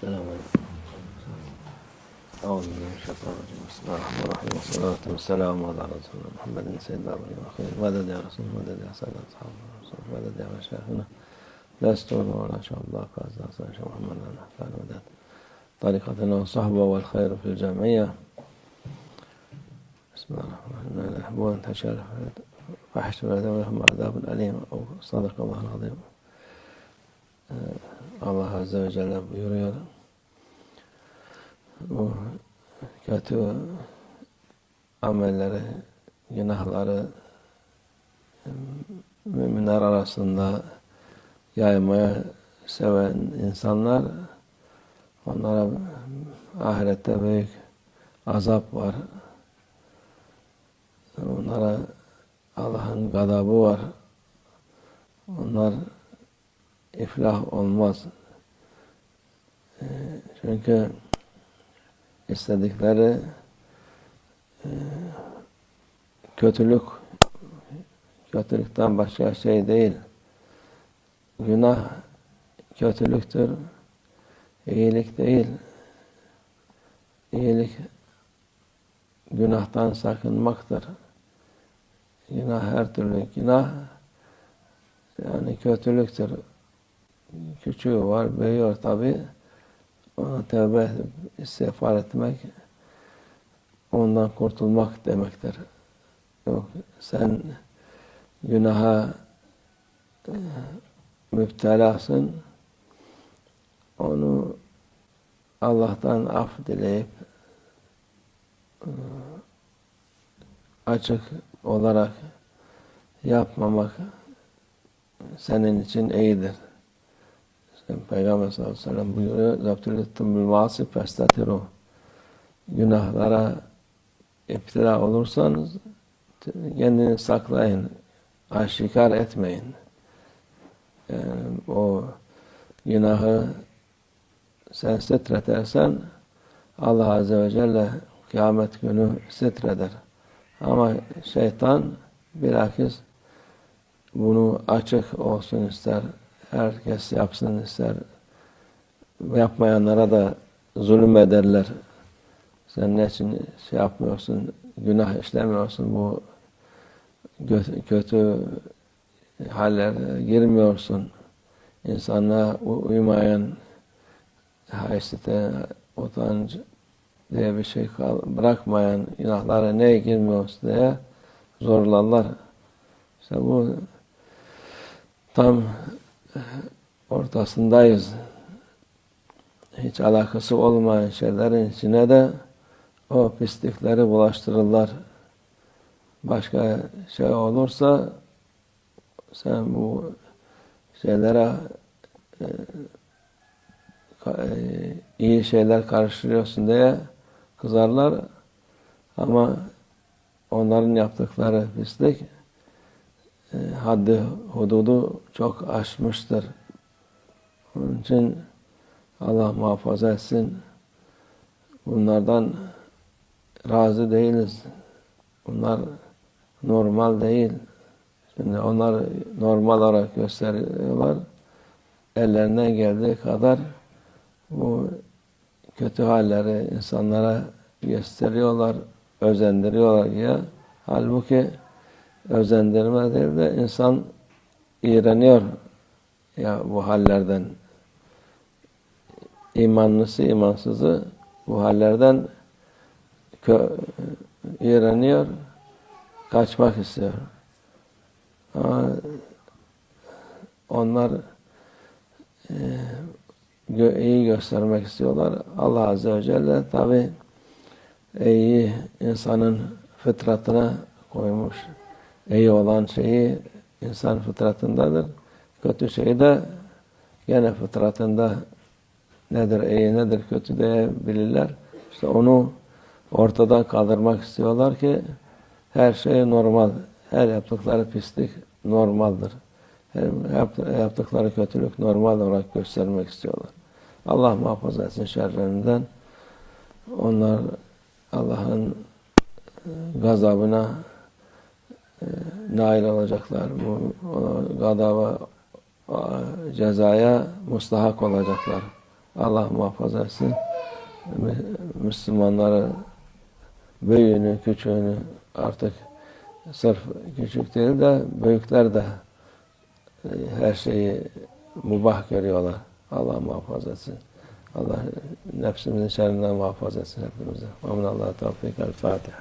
السلام عليكم. أعوذ بالله من الشيطان الرجيم. بسم الله الرحمن الرحيم. والصلاة والسلام على رسول الله محمد سيد الأولين والآخرين مدد يا رسول؟ مدد يا سيد أصحاب الرسول؟ مدد يا مشايخنا استور ولا شاء الله قاز أصلا شاء محمد فعل مدد طريقتنا والصحبة والخير في الجمعية. بسم الله الرحمن الرحيم. نحبون أن تشارك فحش ولدهم لهم عذاب أليم أو صدق الله العظيم. Allah Azze ve Celle buyuruyor. Bu kötü amelleri, günahları müminler arasında yaymaya seven insanlar onlara ahirette büyük azap var. Onlara Allah'ın gadabı var. Onlar iflah olmaz. Çünkü istedikleri kötülük kötülükten başka şey değil. Günah kötülüktür. İyilik değil. İyilik günahtan sakınmaktır. Günah her türlü günah yani kötülüktür. Küçüğü var, büyüyor tabi. Ona tövbe istiğfar etmek, ondan kurtulmak demektir. Yok, sen günaha e, müptelasın, onu Allah'tan af dileyip e, açık olarak yapmamak senin için iyidir. Peygamber sallallahu aleyhi ve sellem buyuruyor Zabtülettum bil masi festatiru Günahlara iptila olursanız kendini saklayın. Aşikar etmeyin. Yani o günahı sen sitretersen Allah Azze ve Celle kıyamet günü sitreder. Ama şeytan bilakis bunu açık olsun ister herkes yapsın ister. Yapmayanlara da zulüm ederler. Sen ne için şey yapmıyorsun, günah işlemiyorsun, bu kötü hallere girmiyorsun. İnsanlığa uymayan haysiyete, utanç diye bir şey bırakmayan günahlara neye girmiyorsun diye zorlarlar. İşte bu tam ortasındayız. Hiç alakası olmayan şeylerin içine de o pislikleri bulaştırırlar. Başka şey olursa sen bu şeylere e, e, iyi şeyler karıştırıyorsun diye kızarlar ama onların yaptıkları pislik haddi hududu çok aşmıştır. Onun için Allah muhafaza etsin. Bunlardan razı değiliz. Bunlar normal değil. Şimdi onlar normal olarak gösteriyorlar. Ellerinden geldiği kadar bu kötü halleri insanlara gösteriyorlar, özendiriyorlar ya. Halbuki özendirme değil de insan iğreniyor ya bu hallerden. İmanlısı, imansızı bu hallerden iğreniyor, kaçmak istiyor. Ama onlar e, iyi göstermek istiyorlar. Allah Azze ve Celle tabi iyi insanın fıtratına koymuş. İyi olan şeyi insan fıtratındadır. Kötü şey de gene fıtratında nedir iyi nedir kötü diye bilirler. İşte onu ortadan kaldırmak istiyorlar ki her şey normal. Her yaptıkları pislik normaldir. Her yaptıkları kötülük normal olarak göstermek istiyorlar. Allah muhafaza etsin şerlerinden. Onlar Allah'ın gazabına e, nail olacaklar. Bu gadaba cezaya mustahak olacaklar. Allah muhafaza etsin. Mü- Müslümanları büyüğünü, küçüğünü artık sırf küçük değil de büyükler de e, her şeyi mubah görüyorlar. Allah muhafaza etsin. Allah nefsimizin şerrinden muhafaza etsin hepimizi. Amin Allah tevfik. El Fatiha.